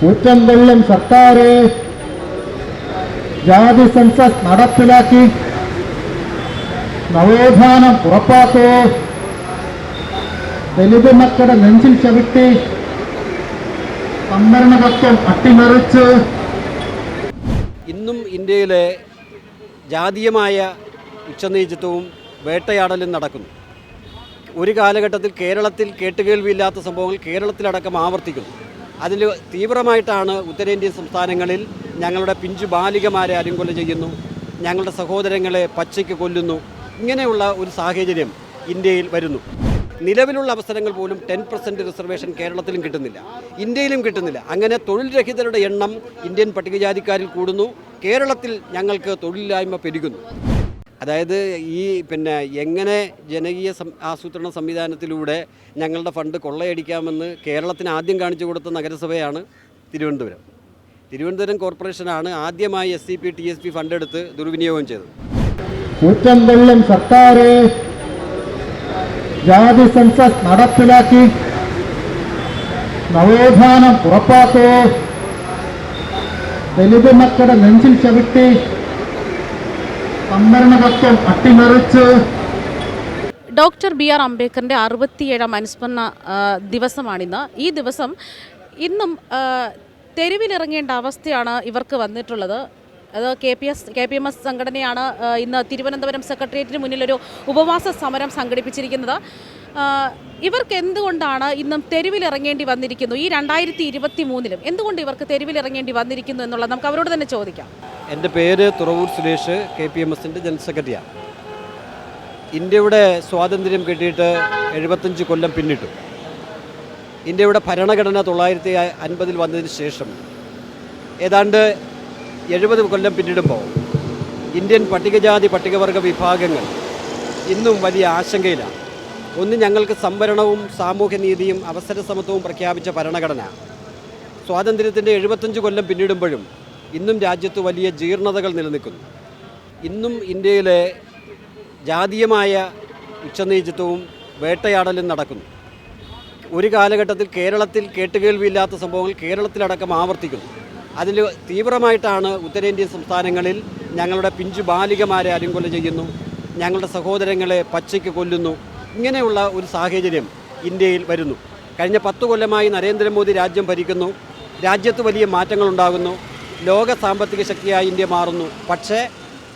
കുറ്റം കൊള്ളും സർക്കാരെ. ജാതി സെൻസസ് നടപ്പിലാക്കി. നവോത്ഥാനം ഉറപ്പാക്കൂ. ദലിത് മക്കളുടെ നെഞ്ചിൽ ചവിട്ടി. സംവരണതത്വം അട്ടിമറിച്ച്. ഇന്നും ഇന്ത്യയിലെ ജാതീയമായ ഉച്ചനീചിത്വവും വേട്ടയാടലും നടക്കുന്നു. ഒരു കാലഘട്ടത്തിൽ കേരളത്തിൽ കേട്ടുകേൾവിയില്ലാത്ത സംഭവങ്ങൾ കേരളത്തിലടക്കം ആവർത്തിക്കുന്നു. അതിൽ തീവ്രമായിട്ടാണ് ഉത്തരേന്ത്യൻ സംസ്ഥാനങ്ങളിൽ ഞങ്ങളുടെ പിഞ്ചു ബാലികമാരെ അരുങ്കൊല ചെയ്യുന്നു ഞങ്ങളുടെ സഹോദരങ്ങളെ പച്ചയ്ക്ക് കൊല്ലുന്നു. ഇങ്ങനെയുള്ള ഒരു സാഹചര്യം ഇന്ത്യയിൽ വരുന്നു. നിലവിലുള്ള അവസരങ്ങൾ പോലും ടെൻ പെർസെന്റ് റിസർവേഷൻ കേരളത്തിലും കിട്ടുന്നില്ല. ഇന്ത്യയിലും കിട്ടുന്നില്ല. അങ്ങനെ തൊഴിൽ രഹിതരുടെ എണ്ണം ഇന്ത്യൻ പട്ടികജാതിക്കാരിൽ കൂടുന്നു. കേരളത്തിൽ ഞങ്ങൾക്ക് തൊഴിലില്ലായ്മ പെരുകുന്നു. അതായത് ഈ പിന്നെ എങ്ങനെ ജനകീയ ആസൂത്രണ സംവിധാനത്തിലൂടെ ഞങ്ങളുടെ ഫണ്ട് കൊള്ളയടിക്കാമെന്ന് കേരളത്തിന് ആദ്യം കാണിച്ചു കൊടുത്ത നഗരസഭയാണ് തിരുവനന്തപുരം. തിരുവനന്തപുരം കോർപ്പറേഷനാണ് ആദ്യമായി S C P T S P fund എടുത്ത് ദുർവിനിയോഗം ചെയ്തത്. കുറ്റം സർക്കാരെ ജാതി സെൻസസ് നടപ്പിലാക്കി നവോത്ഥാനം ഉറപ്പാക്കോ? ദലിത് മക്കളുടെ നെഞ്ചിൽ ചവിട്ടി അട്ടിമറിച്ച്. ഡോക്ടർ ബി ആർ അംബേദ്കറിന്റെ അറുപത്തിയേഴാം അനുസ്മരണ ദിവസമാണിന്ന്. ഈ ദിവസം ഇന്നും തെരുവിലിറങ്ങേണ്ട അവസ്ഥയാണ് ഇവർക്ക് വന്നിട്ടുള്ളത്. അത് K P S K P M S സംഘടനയാണ് ഇന്ന് തിരുവനന്തപുരം സെക്രട്ടേറിയറ്റിന് മുന്നിൽ ഒരു ഉപവാസ സമരം സംഘടിപ്പിച്ചിരിക്കുന്നത്. ഇവർക്ക് എന്തുകൊണ്ടാണ് ഇന്നും തെരുവിലിറങ്ങേണ്ടി വന്നിരിക്കുന്നു? ഈ രണ്ടായിരത്തി ഇരുപത്തി മൂന്നിലും എന്തുകൊണ്ട് ഇവർക്ക് തെരുവിലിറങ്ങേണ്ടി വന്നിരിക്കുന്നു എന്നുള്ളത് നമുക്ക് അവരോട് തന്നെ ചോദിക്കാം. എന്റെ പേര് Thuravoor Suresh K P M എസിന്റെ ജനറൽ സെക്രട്ടറിയാണ്. ഇന്ത്യയുടെ സ്വാതന്ത്ര്യം കിട്ടിയിട്ട് എഴുപത്തഞ്ച് കൊല്ലം പിന്നിട്ടു. ഇന്ത്യയുടെ ഭരണഘടന തൊള്ളായിരത്തി അൻപതിൽ വന്നതിന് ശേഷം ഏതാണ്ട് എഴുപത് കൊല്ലം പിന്നിടുമ്പോൾ ഇന്ത്യൻ പട്ടികജാതി പട്ടികവർഗ വിഭാഗങ്ങൾ ഇന്നും വലിയ ആശങ്കയിലാണ്. ഒന്ന് ഞങ്ങൾക്ക് സംവരണവും സാമൂഹ്യനീതിയും അവസര സമത്വവും പ്രഖ്യാപിച്ച ഭരണഘടന. സ്വാതന്ത്ര്യത്തിന്റെ എഴുപത്തഞ്ച് കൊല്ലം പിന്നിടുമ്പോഴും ഇന്നും രാജ്യത്ത് വലിയ ജീർണതകൾ നിലനിൽക്കുന്നു. ഇന്നും ഇന്ത്യയിലെ ജാതീയമായ ഉച്ചനീചിത്വവും വേട്ടയാടലും നടക്കുന്നു. ഒരു കാലഘട്ടത്തിൽ കേരളത്തിൽ കേട്ടുകേൾവിയില്ലാത്ത സംഭവങ്ങൾ കേരളത്തിലടക്കം ആവർത്തിക്കുന്നു. അതിൽ തീവ്രമായിട്ടാണ് ഉത്തരേന്ത്യൻ സംസ്ഥാനങ്ങളിൽ ഞങ്ങളുടെ പിഞ്ചു ബാലികമാരെ അരുങ്കൊല ചെയ്യുന്നു ഞങ്ങളുടെ സഹോദരങ്ങളെ പച്ചയ്ക്ക് കൊല്ലുന്നു ഇങ്ങനെയുള്ള ഒരു സാഹചര്യം ഇന്ത്യയിൽ വരുന്നു. കഴിഞ്ഞ പത്ത് കൊല്ലമായി നരേന്ദ്രമോദി രാജ്യം ഭരിക്കുന്നു രാജ്യത്ത് വലിയ മാറ്റങ്ങളുണ്ടാകുന്നു ലോക സാമ്പത്തിക ശക്തിയായി ഇന്ത്യ മാറുന്നു. പക്ഷേ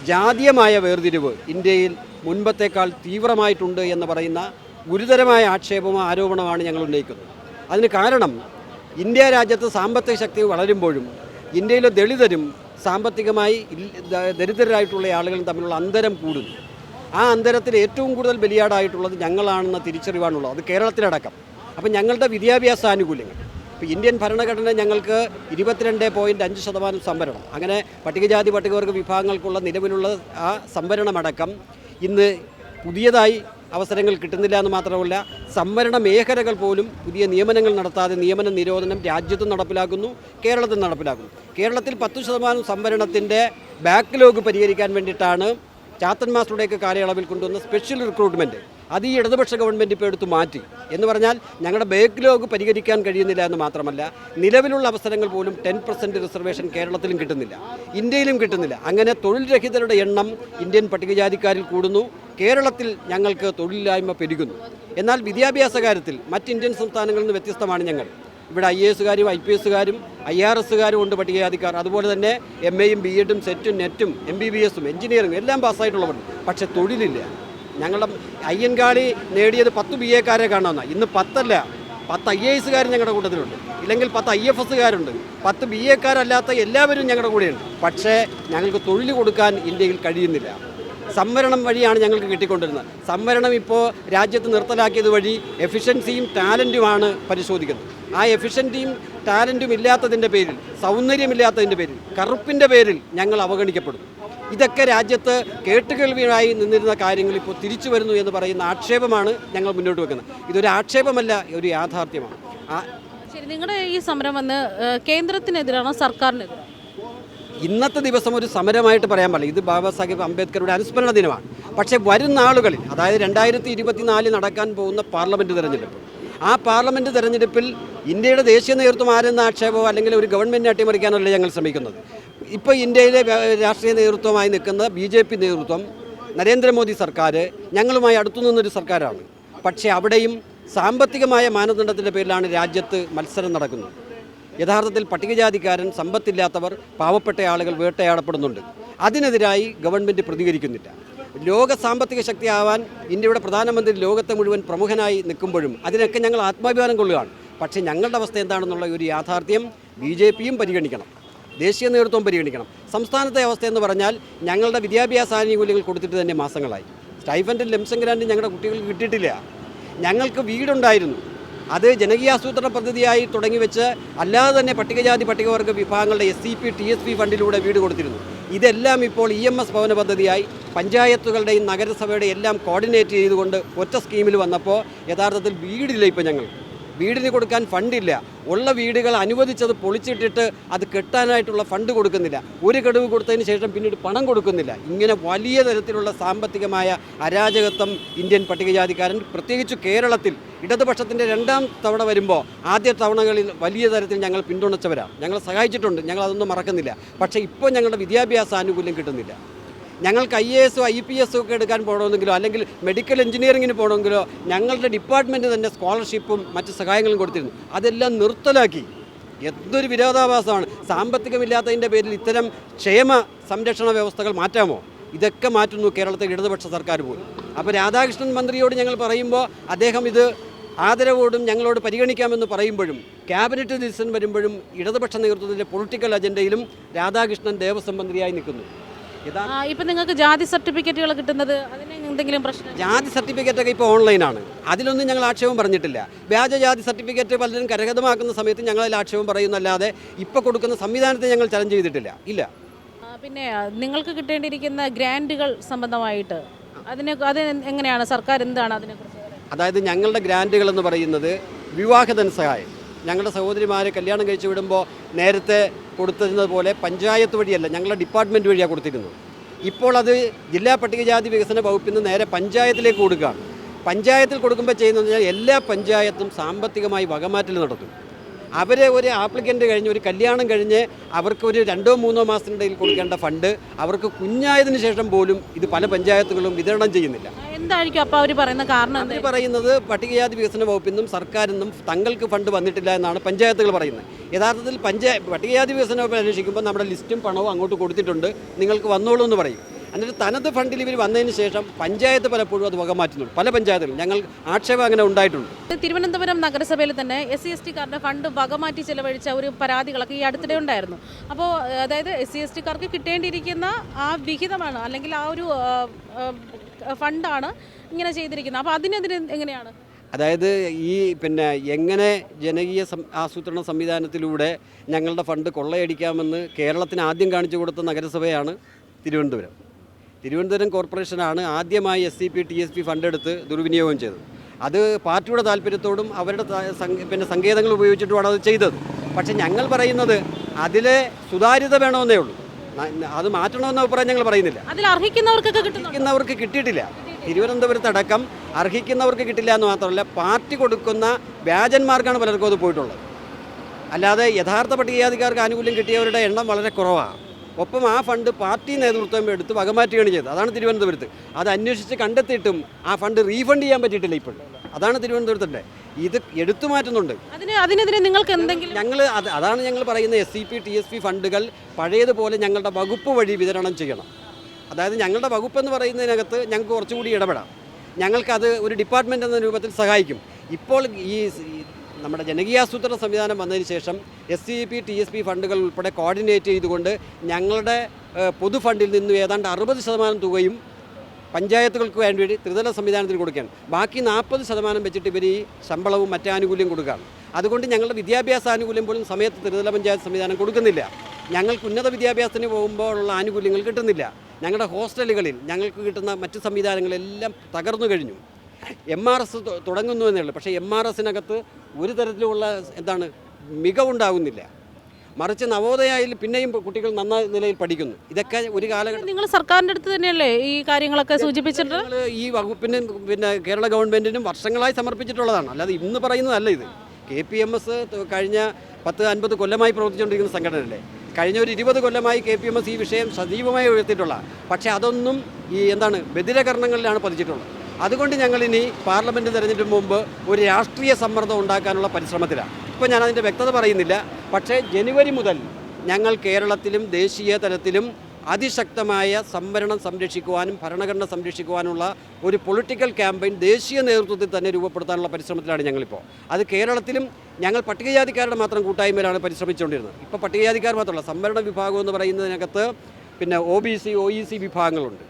ജാതീയമായ വേർതിരിവ് ഇന്ത്യയിൽ മുൻപത്തേക്കാൾ തീവ്രമായിട്ടുണ്ട് എന്ന് പറയുന്ന ഗുരുതരമായ ആക്ഷേപമോ ആരോപണമാണ് ഞങ്ങൾ ഉന്നയിക്കുന്നത്. അതിന് കാരണം ഇന്ത്യ രാജ്യത്ത് സാമ്പത്തിക ശക്തി വളരുമ്പോഴും ഇന്ത്യയിലെ ദളിതരും സാമ്പത്തികമായി ദരിദ്രരായിട്ടുള്ള ആളുകളും തമ്മിലുള്ള അന്തരം കൂടുന്നു. ആ അന്തരത്തിൽ ഏറ്റവും കൂടുതൽ ബലിയാടായിട്ടുള്ളത് ഞങ്ങളാണെന്ന തിരിച്ചറിവാണുള്ളത്. അത് കേരളത്തിലടക്കം. അപ്പം ഞങ്ങളുടെ വിദ്യാഭ്യാസ ആനുകൂല്യങ്ങൾ. ഇപ്പോൾ ഇന്ത്യൻ ഭരണഘടന ഞങ്ങൾക്ക് ഇരുപത്തിരണ്ട് പോയിന്റ് അഞ്ച് ശതമാനം സംവരണം. അങ്ങനെ പട്ടികജാതി പട്ടികവർഗ വിഭാഗങ്ങൾക്കുള്ള നിലവിലുള്ള ആ സംവരണമടക്കം ഇന്ന് പുതിയതായി അവസരങ്ങൾ കിട്ടുന്നില്ല എന്ന് മാത്രമല്ല സംവരണ മേഖലകൾ പോലും പുതിയ നിയമനങ്ങൾ നടത്താതെ നിയമന നിരോധനം രാജ്യത്തും നടപ്പിലാക്കുന്നു കേരളത്തിൽ നടപ്പിലാക്കുന്നു. കേരളത്തിൽ പത്ത് ശതമാനം സംവരണത്തിന്റെ ബാക്ക്ലോഗ് പരിഹരിക്കാൻ വേണ്ടിയിട്ടാണ് ചാത്തൻ മാസ്റ്ററുടെയൊക്കെ കാലയളവിൽ കൊണ്ടുവന്ന സ്പെഷ്യൽ റിക്രൂട്ട്മെന്റ് അത് ഈ ഇടതുപക്ഷ ഗവൺമെന്റ് ഇപ്പോൾ എടുത്തു മാറ്റി. എന്ന് പറഞ്ഞാൽ ഞങ്ങളുടെ ബാക്ക്ലോഗ് പരിഹരിക്കാൻ കഴിയുന്നില്ല എന്ന് മാത്രമല്ല നിലവിലുള്ള അവസരങ്ങൾ പോലും ടെൻ പെർസെന്റ് റിസർവേഷൻ കേരളത്തിലും കിട്ടുന്നില്ല. ഇന്ത്യയിലും കിട്ടുന്നില്ല. അങ്ങനെ തൊഴിൽ രഹിതരുടെ എണ്ണം ഇന്ത്യൻ പട്ടികജാതിക്കാരിൽ കൂടുന്നു. കേരളത്തിൽ ഞങ്ങൾക്ക് തൊഴിലില്ലായ്മ പെരുകുന്നു. എന്നാൽ വിദ്യാഭ്യാസ കാര്യത്തിൽ മറ്റ് ഇന്ത്യൻ സംസ്ഥാനങ്ങളിൽ നിന്ന് വ്യത്യസ്തമാണ് ഞങ്ങൾ. ഇവിടെ ഐ എ എസുകാരും ഐ പി എസുകാരും ഐ ആർ എസുകാരും ഉണ്ട് പട്ടികജാതിക്കാർ. അതുപോലെ തന്നെ എം എയും ബി എഡും സെറ്റും നെറ്റും എം ബി ബി എസും എഞ്ചിനീയറിംഗും എല്ലാം പാസ്സായിട്ടുള്ളവരുണ്ട് പക്ഷേ തൊഴിലില്ല. ഞങ്ങളുടെ അയ്യൻകാളി നേടിയത് പത്ത് ബി എക്കാരെ കാണാവുന്ന ഇന്ന് പത്തല്ല പത്ത് ഐ എ എസുകാർ ഞങ്ങളുടെ കൂട്ടത്തിലുണ്ട്. ഇല്ലെങ്കിൽ പത്ത് ഐ എഫ് എസുകാരുണ്ട് പത്ത് ബി എക്കാരല്ലാത്ത എല്ലാവരും ഞങ്ങളുടെ കൂടെയുണ്ട്. പക്ഷേ ഞങ്ങൾക്ക് തൊഴിൽ കൊടുക്കാൻ ഇന്ത്യയിൽ കഴിയുന്നില്ല. സംവരണം വഴിയാണ് ഞങ്ങൾക്ക് കിട്ടിക്കൊണ്ടിരുന്നത്. സംവരണം ഇപ്പോൾ രാജ്യത്ത് നിർത്തലാക്കിയത് വഴി എഫിഷ്യൻസിയും ടാലന്റുമാണ് പരിശോധിക്കുന്നത്. ആ എഫിഷ്യന്റിയും ടാലന്റും ഇല്ലാത്തതിന്റെ പേരിൽ സൗന്ദര്യമില്ലാത്തതിന്റെ പേരിൽ കറുപ്പിന്റെ പേരിൽ ഞങ്ങൾ അവഗണിക്കപ്പെടും ഇതൊക്കെ രാജ്യത്ത് കേട്ടുകേൾവിയായി നിന്നിരുന്ന കാര്യങ്ങൾ ഇപ്പോൾ തിരിച്ചു വരുന്നു എന്ന് പറയുന്ന ആക്ഷേപമാണ് ഞങ്ങൾ മുന്നോട്ട് വെക്കുന്നത്. ഇതൊരു ആക്ഷേപമല്ല ഒരു യാഥാർത്ഥ്യമാണ്. ശരി നിങ്ങളുടെ ഈ സമരം വന്ന് കേന്ദ്രത്തിനെതിരാണോ സർക്കാരിനെതിരാണോ? ഇന്നത്തെ ദിവസം ഒരു സമരമായിട്ട് പറയാൻ പാടില്ല ഇത് ബാബാ സാഹിബ് അംബേദ്കറുടെ അനുസ്മരണ ദിനമാണ്. പക്ഷേ വരും നാളുകളിൽ അതായത് രണ്ടായിരത്തി ഇരുപത്തിനാലിൽ നടക്കാൻ പോകുന്ന പാർലമെന്റ് തിരഞ്ഞെടുപ്പ് ആ പാർലമെന്റ് തെരഞ്ഞെടുപ്പിൽ ഇന്ത്യയുടെ ദേശീയ നേതൃത്വം ആരെന്ന ആക്ഷേപമോ അല്ലെങ്കിൽ ഒരു ഗവൺമെന്റിനെ അട്ടിമറിക്കാനല്ല ഞങ്ങൾ ശ്രമിക്കുന്നത്? ഇപ്പോൾ ഇന്ത്യയിലെ രാഷ്ട്രീയ നേതൃത്വമായി നിൽക്കുന്ന ബി ജെ പി നേതൃത്വം നരേന്ദ്രമോദി സർക്കാർ ഞങ്ങളുമായി അടുത്തു നിന്നൊരു സർക്കാരാണ്. പക്ഷേ അവിടെയും സാമ്പത്തികമായ മാനദണ്ഡത്തിന്റെ പേരിലാണ് രാജ്യത്ത് മത്സരം നടക്കുന്നത്. യഥാർത്ഥത്തിൽ പട്ടികജാതിക്കാരൻ സമ്പത്തില്ലാത്തവർ പാവപ്പെട്ട ആളുകൾ വേട്ടയാടപ്പെടുന്നുണ്ട്. അതിനെതിരായി ഗവൺമെന്റ് പ്രതികരിക്കുന്നില്ല. ലോക സാമ്പത്തിക ശക്തിയാവാൻ ഇന്ത്യയുടെ പ്രധാനമന്ത്രി ലോകത്തെ മുഴുവൻ പ്രമുഖനായി നിൽക്കുമ്പോഴും അതിനൊക്കെ ഞങ്ങൾ ആത്മാഭിമാനം കൊള്ളുകയാണ്. പക്ഷേ ഞങ്ങളുടെ അവസ്ഥ എന്താണെന്നുള്ള ഒരു യാഥാർത്ഥ്യം ബി ജെ പിയും പരിഗണിക്കണം. ദേശീയ നേതൃത്വം പരിഗണിക്കണം. സംസ്ഥാനത്തെ അവസ്ഥ എന്ന് പറഞ്ഞാൽ ഞങ്ങളുടെ വിദ്യാഭ്യാസ ആനുകൂല്യങ്ങൾ കൊടുത്തിട്ട് തന്നെ മാസങ്ങളായി. സ്റ്റൈഫന്റെ ലംസം ഗ്രാൻഡ് ഞങ്ങളുടെ കുട്ടികൾക്ക് കിട്ടിയിട്ടില്ല. ഞങ്ങൾക്ക് വീടുണ്ടായിരുന്നു. അത് ജനകീയാസൂത്രണ പദ്ധതിയായി തുടങ്ങി വെച്ച് അല്ലാതെ തന്നെ പട്ടികജാതി പട്ടികവർഗ വിഭാഗങ്ങളുടെ S C P T S P ഫണ്ടിലൂടെ വീട് കൊടുത്തിരുന്നു. ഇതെല്ലാം ഇപ്പോൾ ഇ എം എസ് ഭവന പദ്ധതിയായി പഞ്ചായത്തുകളുടെയും നഗരസഭയുടെയും എല്ലാം കോർഡിനേറ്റ് ചെയ്തുകൊണ്ട് ഒറ്റ സ്കീമിൽ വന്നപ്പോൾ യഥാർത്ഥത്തിൽ വീടില്ല ഇപ്പോൾ ഞങ്ങൾ വീടിന് കൊടുക്കാൻ ഫണ്ടില്ല. ഉള്ള വീടുകൾ അനുവദിച്ചത് പൊളിച്ചിട്ടിട്ട് അത് കെട്ടാനായിട്ടുള്ള ഫണ്ട് കൊടുക്കുന്നില്ല. ഒരു കെടുവ് കൊടുത്തതിന് ശേഷം പിന്നീട് പണം കൊടുക്കുന്നില്ല. ഇങ്ങനെ വലിയ തരത്തിലുള്ള സാമ്പത്തികമായ അരാജകത്വം ഇന്ത്യൻ പട്ടികജാതിക്കാരൻ പ്രത്യേകിച്ച് കേരളത്തിൽ ഇടതുപക്ഷത്തിന്റെ രണ്ടാം തവണ വരുമ്പോൾ ആദ്യ തവണകളിൽ വലിയ തരത്തിൽ ഞങ്ങൾ പിന്തുണച്ചവരാണ് ഞങ്ങൾ സഹായിച്ചിട്ടുണ്ട്. ഞങ്ങൾ അതൊന്നും മറക്കുന്നില്ല. പക്ഷേ ഇപ്പോൾ ഞങ്ങളുടെ വിദ്യാഭ്യാസ ആനുകൂല്യം കിട്ടുന്നില്ല. ഞങ്ങൾക്ക് ഐ എ എസോ ഐ പി എസ് ഒക്കെ എടുക്കാൻ പോകണമെങ്കിലോ അല്ലെങ്കിൽ മെഡിക്കൽ എഞ്ചിനീയറിങ്ങിന് പോകണമെങ്കിലോ ഞങ്ങളുടെ ഡിപ്പാർട്ട്മെന്റ് തന്നെ സ്കോളർഷിപ്പും മറ്റ് സഹായങ്ങളും കൊടുത്തിരുന്നു. അതെല്ലാം നിർത്തലാക്കി. എന്തൊരു വിരോധാഭാസമാണ്. സാമ്പത്തികമില്ലാത്തതിന്റെ പേരിൽ ഇത്തരം ക്ഷേമ സംരക്ഷണ വ്യവസ്ഥകൾ മാറ്റാമോ? ഇതൊക്കെ മാറ്റുന്നു കേരളത്തിലെ ഇടതുപക്ഷ സർക്കാർ പോലും. അപ്പോൾ രാധാകൃഷ്ണൻ മന്ത്രിയോട് ഞങ്ങൾ പറയുമ്പോൾ അദ്ദേഹം ഇത് ആദരവോടും ഞങ്ങളോട് പരിഗണിക്കാമെന്ന് പറയുമ്പോഴും ക്യാബിനറ്റ് ഡിസിഷൻ വരുമ്പോഴും ഇടതുപക്ഷ നേതൃത്വത്തിന്റെ പൊളിറ്റിക്കൽ അജണ്ടയിലും രാധാകൃഷ്ണൻ ദേവസ്വം മന്ത്രിയായി നിൽക്കുന്നു. ഇപ്പം നിങ്ങൾക്ക് ജാതി സർട്ടിഫിക്കറ്റുകൾ കിട്ടുന്നത് അതിന് എന്തെങ്കിലും പ്രശ്നം? ജാതി സർട്ടിഫിക്കറ്റ് ഒക്കെ ഇപ്പോൾ ഓൺലൈനാണ്. അതിലൊന്നും ഞങ്ങൾ ആക്ഷേപം പറഞ്ഞിട്ടില്ല. വ്യാജ ജാതി സർട്ടിഫിക്കറ്റ് പലരും കരഗതമാക്കുന്ന സമയത്ത് ഞങ്ങൾ അതിൽ ആക്ഷേപം പറയുന്നല്ലാതെ ഇപ്പോൾ കൊടുക്കുന്ന സംവിധാനത്തെ ഞങ്ങൾ ചലഞ്ച് ചെയ്തിട്ടില്ല. ഇല്ല. പിന്നെ നിങ്ങൾക്ക് കിട്ടേണ്ടിയിരിക്കുന്ന ഗ്രാൻഡുകൾ സംബന്ധമായിട്ട് അതിനെ അത് എങ്ങനെയാണ്? സർക്കാർ എന്താണ് അതിനെക്കുറിച്ച് അതായത് ഞങ്ങളുടെ ഗ്രാൻഡുകൾ എന്ന് പറയുന്നത് വിവാഹ ധനസഹായം ഞങ്ങളുടെ സഹോദരിമാരെ കല്യാണം കഴിച്ചു വിടുമ്പോൾ നേരത്തെ കൊടുത്തിരുന്നത് പോലെ പഞ്ചായത്ത് വഴിയല്ല ഞങ്ങളുടെ ഡിപ്പാർട്ട്മെന്റ് വഴിയാണ് കൊടുത്തിരുന്നത്. ഇപ്പോൾ അത് ജില്ലാ പട്ടികജാതി വികസന വകുപ്പിൽ നിന്ന് നേരെ പഞ്ചായത്തിലേക്ക് കൊടുക്കുകയാണ് പഞ്ചായത്തിൽ കൊടുക്കുമ്പോൾ ചെയ്യുന്നത് വെച്ചാൽ എല്ലാ പഞ്ചായത്തും സാമ്പത്തികമായി വകമാറ്റൽ നടത്തും. അവരെ ഒരു ആപ്ലിക്കന്റ് കഴിഞ്ഞ് ഒരു കല്യാണം കഴിഞ്ഞ് അവർക്ക് ഒരു രണ്ടോ മൂന്നോ മാസത്തിനിടയിൽ കൊടുക്കേണ്ട ഫണ്ട് അവർക്ക് കുഞ്ഞായതിനു ശേഷം പോലും ഇത് പല പഞ്ചായത്തുകളും വിതരണം ചെയ്യുന്നില്ല. എന്തായിരിക്കും അപ്പോൾ അവർ പറയുന്ന കാരണം അവർ പറയുന്നത് പട്ടികജാതി വികസന വകുപ്പിൽ നിന്നും സർക്കാരിൽ നിന്നും തങ്ങൾക്ക് ഫണ്ട് വന്നിട്ടില്ല എന്നാണ് പഞ്ചായത്തുകൾ പറയുന്നത്. യഥാർത്ഥത്തിൽ പഞ്ചായ പട്ടികജാതി വികസന വകുപ്പ് അന്വേഷിക്കുമ്പോൾ നമ്മുടെ ലിസ്റ്റും പണവും അങ്ങോട്ട് കൊടുത്തിട്ടുണ്ട്. നിങ്ങൾക്ക് വന്നോളൂ എന്ന് പറയും. എന്നിട്ട് തനത് ഫണ്ടിൽ ഇവർ വന്നതിന് ശേഷം പഞ്ചായത്ത് പലപ്പോഴും അത് വക മാറ്റുന്നുണ്ട് പല പഞ്ചായത്തിലും ഞങ്ങൾ ആക്ഷേപം അങ്ങനെ ഉണ്ടായിട്ടുണ്ട്. തിരുവനന്തപുരം നഗരസഭയിൽ തന്നെ എസ് സി എസ് ടിക്കാരുടെ ഫണ്ട് വക മാറ്റി ചെലവഴിച്ച ഒരു പരാതികളൊക്കെ ഈ അടുത്തിടെ ഉണ്ടായിരുന്നു. അപ്പോൾ അതായത് എസ് സി എസ് ടിക്കാർക്ക് കിട്ടേണ്ടിയിരിക്കുന്ന ആ വിഹിതമാണ് അല്ലെങ്കിൽ ആ ഒരു ഫണ്ടാണ് ഇങ്ങനെ ചെയ്തിരിക്കുന്നത്. അപ്പോൾ അതിനെതിരെ എങ്ങനെയാണ്? അതായത് ഈ പിന്നെ എങ്ങനെ ജനകീയ ആസൂത്രണ സംവിധാനത്തിലൂടെ ഞങ്ങളുടെ ഫണ്ട് കൊള്ളയടിക്കാമെന്ന് കേരളത്തിന് ആദ്യം കാണിച്ചു കൊടുത്ത നഗരസഭയാണ് തിരുവനന്തപുരം. തിരുവനന്തപുരം കോർപ്പറേഷനാണ് ആദ്യമായി S C P T S P fund എടുത്ത് ദുർവിനിയോഗം ചെയ്തത്. അത് പാർട്ടിയുടെ താല്പര്യത്തോടും അവരുടെ പിന്നെ സങ്കേതങ്ങൾ ഉപയോഗിച്ചിട്ടുമാണ് അത് ചെയ്തത്. പക്ഷേ ഞങ്ങൾ പറയുന്നത് അതിലെ സുതാര്യത വേണമെന്നേ ഉള്ളൂ. അത് മാറ്റണമെന്ന അഭിപ്രായം ഞങ്ങൾ പറയുന്നില്ല. അതിൽ അർഹിക്കുന്നവർക്കൊക്കെ അർഹിക്കുന്നവർക്ക് കിട്ടിയിട്ടില്ല. തിരുവനന്തപുരത്തടക്കം അർഹിക്കുന്നവർക്ക് കിട്ടില്ല എന്ന് മാത്രമല്ല പാർട്ടി കൊടുക്കുന്ന വ്യാജന്മാർക്കാണ് പലർക്കും അത് പോയിട്ടുള്ളത്. അല്ലാതെ യഥാർത്ഥ പട്ടികജാതിക്കാർക്ക് ആനുകൂല്യം കിട്ടിയവരുടെ എണ്ണം വളരെ കുറവാണ് ഒപ്പം ആ ഫണ്ട് പാർട്ടി നേതൃത്വം എടുത്ത് വകമാറ്റുകയാണ് ചെയ്തത്. അതാണ് തിരുവനന്തപുരത്ത്. അത് അന്വേഷിച്ച് കണ്ടെത്തിയിട്ടും ആ ഫണ്ട് റീഫണ്ട് ചെയ്യാൻ പറ്റിയിട്ടില്ല ഇപ്പോൾ. അതാണ് തിരുവനന്തപുരത്തിന്റെ ഇത് എടുത്തു മാറ്റുന്നുണ്ട്. അതിന് അതിനെതിരെ നിങ്ങൾക്ക് എന്തെങ്കിലും ഞങ്ങൾ അത് അതാണ് ഞങ്ങൾ പറയുന്ന S C P T S P ഫണ്ടുകൾ പഴയതുപോലെ ഞങ്ങളുടെ വകുപ്പ് വഴി വിതരണം ചെയ്യണം. അതായത് ഞങ്ങളുടെ വകുപ്പ് എന്ന് പറയുന്നതിനകത്ത് ഞങ്ങൾക്ക് കുറച്ചുകൂടി ഇടപെടാം. ഞങ്ങൾക്കത് ഒരു ഡിപ്പാർട്ട്മെന്റ് എന്ന രൂപത്തിൽ സഹായിക്കും. ഇപ്പോൾ ഈ നമ്മുടെ ജനകീയാസൂത്രണ സംവിധാനം വന്നതിന് ശേഷം S C P T S P ഫണ്ടുകൾ ഉൾപ്പെടെ കോർഡിനേറ്റ് ചെയ്തുകൊണ്ട് ഞങ്ങളുടെ പൊതു ഫണ്ടിൽ നിന്നും ഏതാണ്ട് അറുപത് ശതമാനം തുകയും പഞ്ചായത്തുകൾക്ക് വേണ്ടി ത്രിതല സംവിധാനത്തിന് കൊടുക്കുകയാണ്. ബാക്കി നാൽപ്പത് ശതമാനം വെച്ചിട്ട് ഇവർ ഈ ശമ്പളവും മറ്റാനുകൂല്യം കൊടുക്കുകയാണ്. അതുകൊണ്ട് ഞങ്ങളുടെ വിദ്യാഭ്യാസ ആനുകൂല്യം പോലും സമയത്ത് ത്രിതല പഞ്ചായത്ത് സംവിധാനം കൊടുക്കുന്നില്ല. ഞങ്ങൾക്ക് ഉന്നത വിദ്യാഭ്യാസത്തിന് പോകുമ്പോഴുള്ള ആനുകൂല്യങ്ങൾ കിട്ടുന്നില്ല. ഞങ്ങളുടെ ഹോസ്റ്റലുകളിൽ ഞങ്ങൾക്ക് കിട്ടുന്ന മറ്റ് സംവിധാനങ്ങളെല്ലാം തകർന്നു കഴിഞ്ഞു. എം ആർ എസ് തുടങ്ങുന്നു എന്നേ ഉള്ളൂ. പക്ഷേ എം ആർ എസിനകത്ത് ഒരു തരത്തിലുള്ള എന്താണ് മികവുണ്ടാകുന്നില്ല മറിച്ച് നവോദയയിൽ പിന്നെയും കുട്ടികൾ നന്നായ നിലയിൽ പഠിക്കുന്നു. ഇതൊക്കെ ഒരു കാലഘട്ടം നിങ്ങൾ സർക്കാരിന്റെ അടുത്ത് തന്നെയല്ലേ ഈ കാര്യങ്ങളൊക്കെ സൂചിപ്പിച്ചിട്ട്? ഞങ്ങൾ ഈ വകുപ്പിന് പിന്നെ കേരള ഗവൺമെന്റിനും വർഷങ്ങളായി സമർപ്പിച്ചിട്ടുള്ളതാണ്. അല്ലാതെ ഇന്ന് പറയുന്നതല്ല ഇത്. കെ പി എം എസ് കഴിഞ്ഞ പത്ത് അൻപത് കൊല്ലമായി പ്രവർത്തിച്ചുകൊണ്ടിരിക്കുന്ന സംഘടനയല്ലേ. കഴിഞ്ഞ ഒരു ഇരുപത് കൊല്ലമായി കെ പി എം എസ് ഈ വിഷയം സജീവമായി ഉയർത്തിയിട്ടുള്ള. പക്ഷേ അതൊന്നും ഈ എന്താണ് ബദിരകരണങ്ങളിലാണ് പതിച്ചിട്ടുള്ളത്. അതുകൊണ്ട് ഞങ്ങളിനി പാർലമെന്റ് തെരഞ്ഞെടുപ്പിന് മുമ്പ് ഒരു രാഷ്ട്രീയ സമ്മർദ്ദം ഉണ്ടാക്കാനുള്ള പരിശ്രമത്തിലാണ്. ഇപ്പോൾ ഞാൻ അതിന്റെ വ്യക്തത പറയുന്നില്ല. പക്ഷേ ജനുവരി മുതൽ ഞങ്ങൾ കേരളത്തിലും ദേശീയ തലത്തിലും അതിശക്തമായ സംവരണം സംരക്ഷിക്കുവാനും ഭരണഘടന സംരക്ഷിക്കുവാനുള്ള ഒരു പൊളിറ്റിക്കൽ ക്യാമ്പയിൻ ദേശീയ നേതൃത്വത്തിൽ തന്നെ രൂപപ്പെടുത്താനുള്ള പരിശ്രമത്തിലാണ് ഞങ്ങളിപ്പോൾ അത് കേരളത്തിലും ഞങ്ങൾ പട്ടികജാതിക്കാരുടെ മാത്രം കൂട്ടായ്മയിലാണ് പരിശ്രമിച്ചുകൊണ്ടിരുന്നത്. ഇപ്പോൾ പട്ടികജാതിക്കാർ മാത്രമല്ല സംവരണ വിഭാഗം എന്ന് പറയുന്നതിനകത്ത് പിന്നെ O B C O E C വിഭാഗങ്ങളുണ്ട്.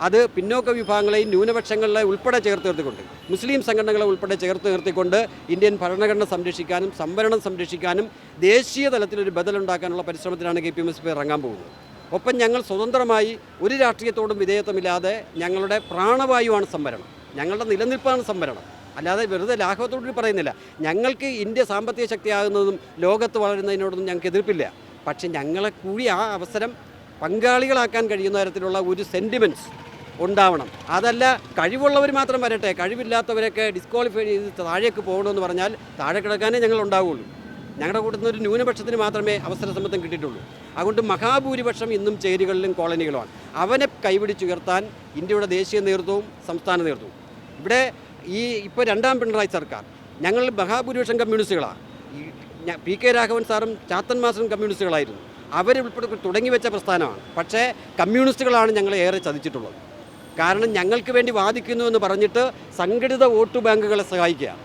അത് പിന്നോക്ക വിഭാഗങ്ങളെയും ന്യൂനപക്ഷങ്ങളെ ഉൾപ്പെടെ ചേർത്ത് നിർത്തിക്കൊണ്ട് മുസ്ലിം സംഘടനകളെ ഉൾപ്പെടെ ചേർത്ത് നിർത്തിക്കൊണ്ട് ഇന്ത്യൻ ഭരണഘടന സംരക്ഷിക്കാനും സംവരണം സംരക്ഷിക്കാനും ദേശീയ തലത്തിലൊരു ബദലുണ്ടാക്കാനുള്ള പരിശ്രമത്തിലാണ് K P M S P ഇറങ്ങാൻ പോകുന്നത്. ഒപ്പം ഞങ്ങൾ സ്വതന്ത്രമായി ഒരു രാഷ്ട്രീയത്തോടും വിധേയത്വമില്ലാതെ ഞങ്ങളുടെ പ്രാണവായുവാണ് സംവരണം. ഞങ്ങളുടെ നിലനിൽപ്പാണ് സംവരണം. അല്ലാതെ വെറുതെ ലാഘവത്തോട് പറയുന്നില്ല. ഞങ്ങൾക്ക് ഇന്ത്യ സാമ്പത്തിക ശക്തിയാകുന്നതും ലോകത്ത് വളരുന്നതിനോടൊന്നും ഞങ്ങൾക്ക് എതിർപ്പില്ല. പക്ഷേ ഞങ്ങളെ കൂടി ആ അവസരം പങ്കാളികളാക്കാൻ കഴിയുന്ന തരത്തിലുള്ള ഒരു സെന്റിമെന്റ്സ് ഉണ്ടാവണം. അതല്ല കഴിവുള്ളവർ മാത്രം വരട്ടെ. കഴിവില്ലാത്തവരൊക്കെ ഡിസ്ക്വാളിഫൈ ചെയ്ത് താഴേക്ക് പോകണമെന്ന് പറഞ്ഞാൽ താഴെ കിടക്കാനേ ഞങ്ങൾ ഉണ്ടാവുകയുള്ളൂ ഞങ്ങളുടെ കൂട്ടത്തിൽ ഒരു ന്യൂനപക്ഷത്തിന് മാത്രമേ അവസര സമ്മതം കിട്ടിയിട്ടുള്ളൂ. അതുകൊണ്ട് മഹാഭൂരിപക്ഷം ഇന്നും ചേരികളിലും കോളനികളുമാണ്. അവനെ കൈപിടിച്ചുയർത്താൻ ഇന്ത്യയുടെ ദേശീയ നേതൃത്വവും സംസ്ഥാന നേതൃത്വവും. ഇവിടെ ഈ ഇപ്പോൾ രണ്ടാം പിണറായി സർക്കാർ. ഞങ്ങൾ മഹാഭൂരിപക്ഷം കമ്മ്യൂണിസ്റ്റുകളാണ് പി കെ രാഘവൻ സാറും ചാത്തൻ മാസ്റ്ററും കമ്മ്യൂണിസ്റ്റുകളായിരുന്നു. അവരുൾപ്പെടെ തുടങ്ങി വെച്ച പ്രസ്ഥാനമാണ്. പക്ഷേ കമ്മ്യൂണിസ്റ്റുകളാണ് ഞങ്ങളെ ഏറെ ചതിച്ചിട്ടുള്ളത്. കാരണം ഞങ്ങൾക്ക് വേണ്ടി വാദിക്കുന്നു എന്ന് പറഞ്ഞിട്ട് സംഘടിത വോട്ട് ബാങ്കുകളെ സഹായിക്കുക.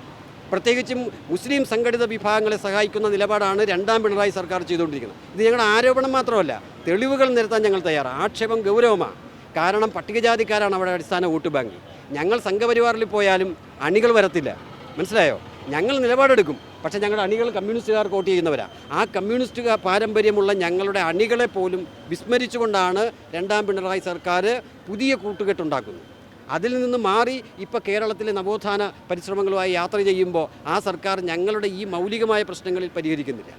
പ്രത്യേകിച്ചും മുസ്ലിം സംഘടിത വിഭാഗങ്ങളെ സഹായിക്കുന്ന നിലപാടാണ് രണ്ടാം പിണറായി സർക്കാർ ചെയ്തുകൊണ്ടിരിക്കുന്നത്. ഇത് ഞങ്ങളുടെ ആരോപണം മാത്രമല്ല തെളിവുകൾ നിരത്താൻ ഞങ്ങൾ തയ്യാറാണ്. ആക്ഷേപം ഗൗരവമാണ്. കാരണം പട്ടികജാതിക്കാരാണ് അവിടെ അടിസ്ഥാന വോട്ട് ബാങ്ക്. ഞങ്ങൾ സംഘപരിവാറിൽ പോയാലും അണികൾ വരത്തില്ല. മനസ്സിലായോ? ഞങ്ങൾ നിലപാടെടുക്കും. പക്ഷേ ഞങ്ങളുടെ അണികൾ കമ്മ്യൂണിസ്റ്റുകാർ വോട്ട് ചെയ്യുന്നവരാണ് ആ കമ്മ്യൂണിസ്റ്റ് പാരമ്പര്യമുള്ള ഞങ്ങളുടെ അണികളെ പോലും വിസ്മരിച്ചുകൊണ്ടാണ് രണ്ടാം പിണറായി സർക്കാർ പുതിയ കൂട്ടുകെട്ടുണ്ടാക്കുന്നത്. അതിൽ നിന്ന് മാറി ഇപ്പോൾ കേരളത്തിലെ നവോത്ഥാന പരിശ്രമങ്ങളുമായി യാത്ര ചെയ്യുമ്പോൾ ആ സർക്കാർ ഞങ്ങളുടെ ഈ മൗലികമായ പ്രശ്നങ്ങളിൽ പരിഹരിക്കുന്നില്ല.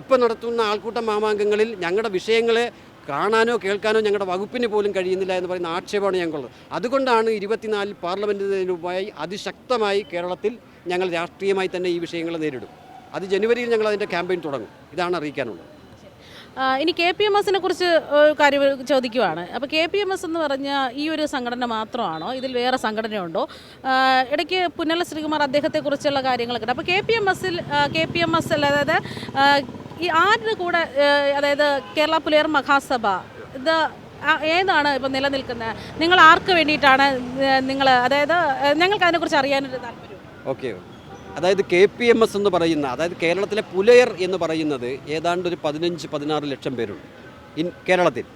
ഇപ്പോൾ നടത്തുന്ന ആൾക്കൂട്ട മാമാങ്കങ്ങളിൽ ഞങ്ങളുടെ വിഷയങ്ങളെ കാണാനോ കേൾക്കാനോ ഞങ്ങളുടെ വകുപ്പിന് പോലും കഴിയുന്നില്ല എന്ന് പറയുന്ന ആക്ഷേപമാണ് ഞങ്ങൾക്കുള്ളത്. അതുകൊണ്ടാണ് ഇരുപത്തിനാലിൽ പാർലമെന്റിനുമായി അതിശക്തമായി കേരളത്തിൽ ഞങ്ങൾ രാഷ്ട്രീയമായി തന്നെ ഈ വിഷയങ്ങൾ നേരിടും. അത് ജനുവരിയിൽ ഞങ്ങൾ അതിന്റെ ക്യാമ്പയിൻ തുടങ്ങും. ഇതാണ് അറിയിക്കാനുള്ളത്. ഇനി കെ പി എം എസിനെ കുറിച്ച് കാര്യം ചോദിക്കുവാണ്. അപ്പോൾ കെ പി എം എസ് എന്ന് പറഞ്ഞ ഈ ഒരു സംഘടന മാത്രമാണോ? ഇതിൽ വേറെ സംഘടനയുണ്ടോ? ഇടയ്ക്ക് പുന്നല ശ്രീകുമാർ അദ്ദേഹത്തെക്കുറിച്ചുള്ള കാര്യങ്ങളൊക്കെ അപ്പോൾ കെ പി എം എസിൽ കെ പി എം എസ് അതായത് ഈ ആരുടെ കൂടെ അതായത് കേരള പുലയർ മഹാസഭ ഇത് ഏതാണ് ഇപ്പം നിലനിൽക്കുന്നത്? നിങ്ങൾ ആർക്ക് വേണ്ടിയിട്ടാണ് നിങ്ങൾ അതായത് ഞങ്ങൾക്ക് അതിനെക്കുറിച്ച് അറിയാനൊരു താല്പര്യം ഓക്കെ. അതായത് കെ പി എം എസ് എന്ന് പറയുന്ന അതായത് കേരളത്തിലെ പുലയർ എന്ന് പറയുന്നത് ഏതാണ്ട് ഒരു പതിനഞ്ച് പതിനാറ് ലക്ഷം പേരുണ്ട് ഇൻ കേരളത്തിൽ.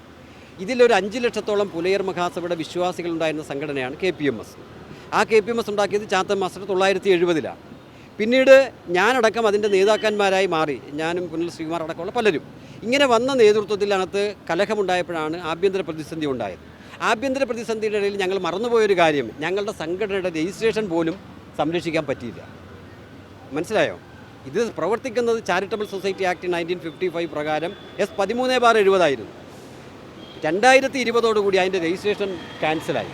ഇതിലൊരു അഞ്ച് ലക്ഷത്തോളം പുലയർ മഹാസഭയുടെ വിശ്വാസികളുണ്ടായിരുന്ന സംഘടനയാണ് കെ പി എം എസ്. ആ കെ പി എം എസ് ഉണ്ടാക്കിയത് ചാത്തൻ മാസ്റ്റർ തൊള്ളായിരത്തി എഴുപതിലാണ്. പിന്നീട് ഞാനടക്കം അതിന്റെ നേതാക്കന്മാരായി മാറി ഞാനും പുനൽ ശ്രീകുമാർ അടക്കമുള്ള പലരും. ഇങ്ങനെ വന്ന നേതൃത്വത്തിനകത്ത് കലഹമുണ്ടായപ്പോഴാണ് ആഭ്യന്തര പ്രതിസന്ധി ഉണ്ടായത്. ആഭ്യന്തര പ്രതിസന്ധിയുടെ ഇടയിൽ ഞങ്ങൾ മറന്നുപോയൊരു കാര്യം ഞങ്ങളുടെ സംഘടനയുടെ രജിസ്ട്രേഷൻ പോലും സംരക്ഷിക്കാൻ പറ്റിയില്ല. മനസ്സിലായോ? ഇത് പ്രവർത്തിക്കുന്നത് charitable society act nineteen fifty five പ്രകാരം എസ് പതിമൂന്ന് ബാർ എഴുപതായിരുന്നു. രണ്ടായിരത്തി ഇരുപതോടുകൂടി അതിന്റെ രജിസ്ട്രേഷൻ ക്യാൻസലായി.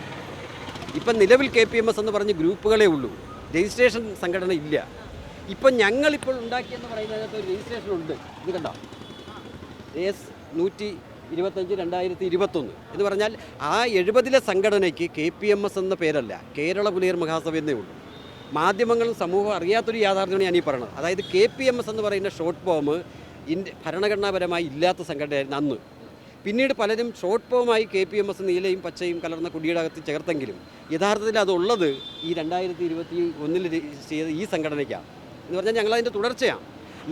ഇപ്പം നിലവിൽ കെ പി എം എസ് എന്ന് പറഞ്ഞ് ഗ്രൂപ്പുകളേ ഉള്ളൂ. രജിസ്ട്രേഷൻ സംഘടന ഇല്ല. ഇപ്പം ഞങ്ങളിപ്പോൾ ഉണ്ടാക്കിയെന്ന് പറയുന്നതിനകത്ത് ഒരു രജിസ്ട്രേഷൻ ഉണ്ട്. ഇത് കണ്ടോ? എസ് നൂറ്റി ഇരുപത്തഞ്ച് രണ്ടായിരത്തി ഇരുപത്തൊന്ന് എന്ന് പറഞ്ഞാൽ ആ എഴുപതിലെ സംഘടനയ്ക്ക് കെ പി എം എസ് എന്ന പേരല്ല കേരള പുലിയർ മഹാസഭ എന്നേ ഉള്ളൂ. മാധ്യമങ്ങളും സമൂഹം അറിയാത്തൊരു യാഥാർത്ഥ്യമാണ് ഞാൻ ഈ പറയുന്നത് അതായത് കെ പി എം എസ് എന്ന് പറയുന്ന ഷോർട്ട് ഫോം ഇന്ത്യ ഭരണഘടനാപരമായി ഇല്ലാത്ത സംഘടനയായിരുന്നു അന്ന്. പിന്നീട് പലരും ഷോർട്ട് ഫോമായി കെ പി എം എസ് നീലയും പച്ചയും കലർന്ന കുടിയുടെ അകത്ത് ചേർത്തെങ്കിലും യഥാർത്ഥത്തിൽ അതുള്ളത് ഈ രണ്ടായിരത്തി ഇരുപത്തി ഒന്നിൽ ചെയ്ത ഈ സംഘടനയ്ക്കാണ്. എന്ന് പറഞ്ഞാൽ ഞങ്ങളതിന്റെ തുടർച്ചയാണ്.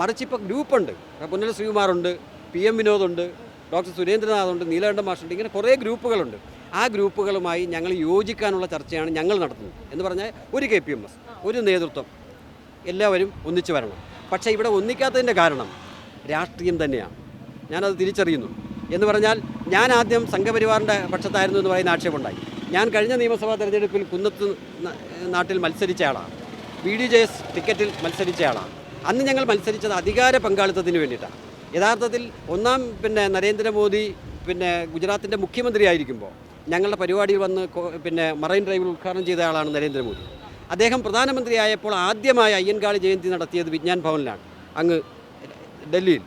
മറിച്ച് ഇപ്പോൾ ഗ്രൂപ്പുണ്ട്. പുന്നല ശ്രീകുമാറുണ്ട് പി എം വിനോദുണ്ട് ഡോക്ടർ സുരേന്ദ്രനാഥുണ്ട് നീലകണ്ഠ മാഷുണ്ട് ഇങ്ങനെ കുറേ ഗ്രൂപ്പുകളുണ്ട്. ആ ഗ്രൂപ്പുകളുമായി ഞങ്ങൾ യോജിക്കാനുള്ള ചർച്ചയാണ് ഞങ്ങൾ നടത്തുന്നത്. എന്ന് പറഞ്ഞാൽ ഒരു കെ പി എം എസ് ഒരു നേതൃത്വം. എല്ലാവരും ഒന്നിച്ചു വരണം. പക്ഷേ ഇവിടെ ഒന്നിക്കാത്തതിന്റെ കാരണം രാഷ്ട്രീയം തന്നെയാണ്. ഞാനത് തിരിച്ചറിയുന്നു. എന്ന് പറഞ്ഞാൽ ഞാൻ ആദ്യം സംഘപരിവാറിന്റെ പക്ഷത്തായിരുന്നു എന്ന് പറയുന്ന ആക്ഷേപമുണ്ടായി ഞാൻ കഴിഞ്ഞ നിയമസഭാ തെരഞ്ഞെടുപ്പിൽ കുന്നത്ത് നാട്ടിൽ മത്സരിച്ച ആളാണ്. ബി ഡി ജെ എസ് ടിക്കറ്റിൽ മത്സരിച്ച ആളാണ്. അന്ന് ഞങ്ങൾ മത്സരിച്ചത് അധികാര പങ്കാളിത്തത്തിന് വേണ്ടിയിട്ടാണ്. യഥാർത്ഥത്തിൽ ഒന്നാം പിന്നെ നരേന്ദ്രമോദി പിന്നെ ഗുജറാത്തിന്റെ മുഖ്യമന്ത്രി ആയിരിക്കുമ്പോൾ ഞങ്ങളുടെ പരിപാടിയിൽ വന്ന് പിന്നെ മറൈൻ ഡ്രൈവിൽ ഉദ്ഘാടനം ചെയ്ത ആളാണ് നരേന്ദ്രമോദി. അദ്ദേഹം പ്രധാനമന്ത്രിയായപ്പോൾ ആദ്യമായി അയ്യൻകാളി ജയന്തി നടത്തിയത് വിജ്ഞാൻ ഭവനിലാണ് അങ്ങ് ഡൽഹിയിൽ.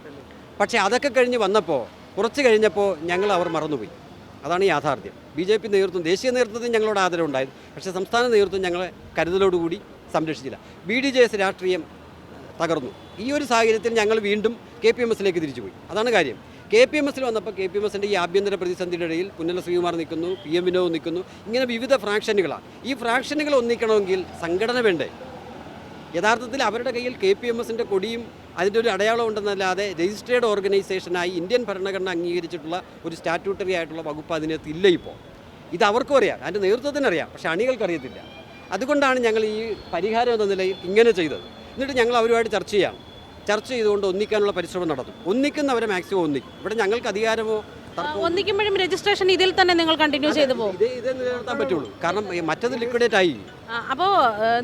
പക്ഷേ അതൊക്കെ കഴിഞ്ഞ് വന്നപ്പോൾ കുറച്ച് കഴിഞ്ഞപ്പോൾ ഞങ്ങൾ അവർ മറന്നുപോയി. അതാണ് യാഥാർത്ഥ്യം. ബി ജെ പി നേതൃത്വം ദേശീയ നേതൃത്വത്തിൽ ഞങ്ങളോട് ആദരവുണ്ടായിരുന്നു പക്ഷേ സംസ്ഥാന നേതൃത്വം ഞങ്ങളെ കരുതലോടുകൂടി സംരക്ഷിച്ചില്ല. ബി ഡി ജെ എസ് രാഷ്ട്രീയം തകർന്നു. ഈ ഒരു സാഹചര്യത്തിൽ ഞങ്ങൾ വീണ്ടും കെ പി എം എസിലേക്ക് തിരിച്ചുപോയി. അതാണ് കാര്യം. കെ പി എം എസിൽ വന്നപ്പോൾ കെ പി എം എസിന്റെ ഈ ആഭ്യന്തര പ്രതിസന്ധിയുടെ ഇടയിൽ പുന്നല ശ്രീകുമാർ നിൽക്കുന്നു പി എം വിനോദ് നിൽക്കുന്നു. ഇങ്ങനെ വിവിധ ഫ്രാക്ഷനുകളാണ്. ഈ ഫ്രാക്ഷനുകൾ ഒന്നിക്കണമെങ്കിൽ സംഘടന വേണ്ടേ? യഥാർത്ഥത്തിൽ അവരുടെ കയ്യിൽ കെ പി എം എസിന്റെ കൊടിയും അതിന്റെ ഒരു അടയാളം ഉണ്ടെന്നല്ലാതെ രജിസ്ട്രേഡ് ഓർഗനൈസേഷനായി ഇന്ത്യൻ ഭരണഘടന അംഗീകരിച്ചിട്ടുള്ള ഒരു സ്റ്റാറ്റ്യൂട്ടറി ആയിട്ടുള്ള വകുപ്പ് അതിനകത്ത് ഇല്ല ഇപ്പോൾ. ഇത് അവർക്കും അറിയാം അതിന്റെ നേതൃത്വത്തിന് അറിയാം പക്ഷേ അണികൾക്കറിയത്തില്ല അതുകൊണ്ടാണ് ഞങ്ങൾ ഈ പരിഹാരം എന്ന നിലയിൽ ഇങ്ങനെ ചെയ്തത്. എന്നിട്ട് ഞങ്ങൾ അവരുമായിട്ട് ചർച്ച ചെയ്യാം. ചർച്ച ചെയ്തുകൊണ്ട് ഒന്നിക്കാനുള്ള പരിശ്രമം നടത്തും ഒന്നിക്കുന്നവരെ മാക്സിമം ഒന്നിക്കും. ഇവിടെ ഞങ്ങൾക്ക് അധികാരമോ ഒന്നിക്കുമ്പോഴും രജിസ്ട്രേഷൻ ഇതിൽ തന്നെ നിങ്ങൾ കണ്ടിന്യൂ ചെയ്തു പോകും. ഇതേ നിലനിർത്താൻ പറ്റുള്ളൂ. കാരണം മറ്റത് ലിക്വിഡേറ്റ് ആയി. അപ്പോൾ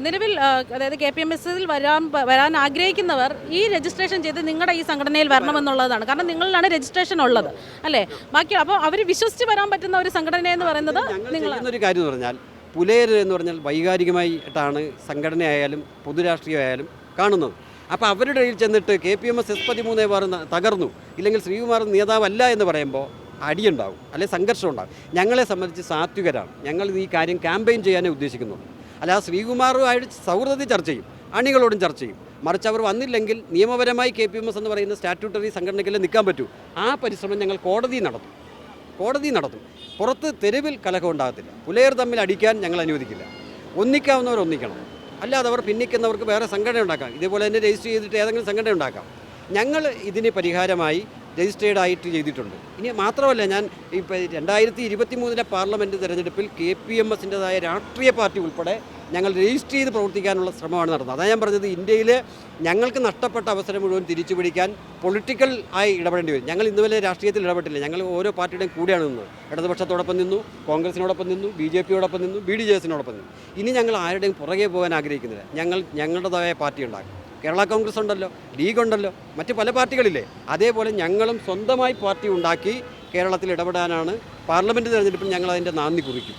നിലവിൽ അതായത് കെ പി എം എസ് വരാൻ വരാൻ ആഗ്രഹിക്കുന്നവർ ഈ രജിസ്ട്രേഷൻ ചെയ്ത് നിങ്ങളുടെ ഈ സംഘടനയിൽ വരണമെന്നുള്ളതാണ് കാരണം നിങ്ങളിലാണ് രജിസ്ട്രേഷൻ ഉള്ളത് അല്ലേ? ബാക്കി അപ്പോൾ അവർ വിശ്വസിച്ച് വരാൻ പറ്റുന്ന ഒരു സംഘടന എന്ന് പറയുന്നത് നിങ്ങൾ ഒരു കാര്യം പറഞ്ഞാൽ പുലയർ എന്ന് പറഞ്ഞാൽ വൈകാരികമായിട്ടാണ് സംഘടനയായാലും പൊതുരാഷ്ട്രീയമായാലും കാണുന്നത്. അപ്പോൾ അവരുടെ ഇടയിൽ ചെന്നിട്ട് K P M S S പതിമൂന്ന് പറഞ്ഞ തകർന്നു. ഇല്ലെങ്കിൽ ശ്രീകുമാർ നേതാവല്ല എന്ന് പറയുമ്പോൾ അടിയുണ്ടാവും. അല്ലെങ്കിൽ സംഘർഷം ഉണ്ടാകും ഞങ്ങളെ സംബന്ധിച്ച് സാത്വികരാണ്. ഞങ്ങൾ ഈ കാര്യം ക്യാമ്പയിൻ ചെയ്യാനേ ഉദ്ദേശിക്കുന്നുള്ളൂ അല്ലാതെ ശ്രീകുമാറുമായിട്ട് സൗഹൃദത്തിൽ ചർച്ച ചെയ്യും. അണികളോടും ചർച്ച ചെയ്യും. മറിച്ച് അവർ വന്നില്ലെങ്കിൽ നിയമപരമായി കെ പി എം എസ് എന്ന് പറയുന്ന സ്റ്റാറ്റ്യൂട്ടറി സംഘടനയ്ക്കല്ലേ നിൽക്കാൻ പറ്റൂ. ആ പരിശ്രമം ഞങ്ങൾ കോടതി നടത്തും. കോടതി നടത്തും. പുറത്ത് തെരുവിൽ കലഹം ഉണ്ടാകത്തില്ല. പുലയർ തമ്മിൽ അടിക്കാൻ ഞങ്ങൾ അനുവദിക്കില്ല. ഒന്നിക്കാവുന്നവർ ഒന്നിക്കണം. അല്ലാതെ അവർ ഭിന്നിക്കുന്നവർക്ക് വേറെ സംഘടന ഉണ്ടാക്കാം ഇതേപോലെ തന്നെ രജിസ്റ്റർ ചെയ്തിട്ട് ഏതെങ്കിലും സംഘടന ഉണ്ടാക്കാം ഞങ്ങൾ ഇതിന് പരിഹാരമായി രജിസ്റ്റേർഡ് ആയിട്ട് ചെയ്തിട്ടുണ്ട്. ഇനി മാത്രമല്ല ഞാൻ ഇപ്പോൾ രണ്ടായിരത്തി ഇരുപത്തി മൂന്നിലെ പാർലമെന്റ് തെരഞ്ഞെടുപ്പിൽ കെ പി എം എസിന്റെതായ രാഷ്ട്രീയ പാർട്ടി ഉൾപ്പെടെ ഞങ്ങൾ രജിസ്റ്റർ ചെയ്ത് പ്രവർത്തിക്കാനുള്ള ശ്രമമാണ് നടന്നത്. അതാണ് ഞാൻ പറഞ്ഞത് ഇന്ത്യയിൽ ഞങ്ങൾക്ക് നഷ്ടപ്പെട്ട അവസരം മുഴുവൻ തിരിച്ചു പിടിക്കാൻ പൊളിറ്റിക്കൽ ആയി ഇടപെടേണ്ടി വരും. ഞങ്ങൾ ഇന്നുവരെ രാഷ്ട്രീയത്തിൽ ഇടപെട്ടില്ല. ഞങ്ങൾ ഓരോ പാർട്ടിയുടെയും കൂടെയാണ് നിന്നത്. ഇടതുപക്ഷത്തോടൊപ്പം നിന്നു കോൺഗ്രസിനോടൊപ്പം നിന്നു ബി ജെ പിയോടൊപ്പം നിന്നു ബി ഡി ജെ എസിനോടൊപ്പം നിന്നു. ഇനി ഞങ്ങൾ ആരുടെയും പുറകെ പോകാൻ ആഗ്രഹിക്കുന്നില്ല. ഞങ്ങൾ ഞങ്ങളുടേതായ പാർട്ടി ഉണ്ടാക്കും. കേരള കോൺഗ്രസ് ഉണ്ടല്ലോ ലീഗ് ഉണ്ടല്ലോ മറ്റ് പല പാർട്ടികളില്ലേ. അതേപോലെ ഞങ്ങളും സ്വന്തമായി പാർട്ടി ഉണ്ടാക്കി കേരളത്തിൽ ഇടപെടാനാണ് പാർലമെന്റ് തെരഞ്ഞെടുപ്പിൽ ഞങ്ങൾ അതിന്റെ നാന്ദി കുറിക്കും.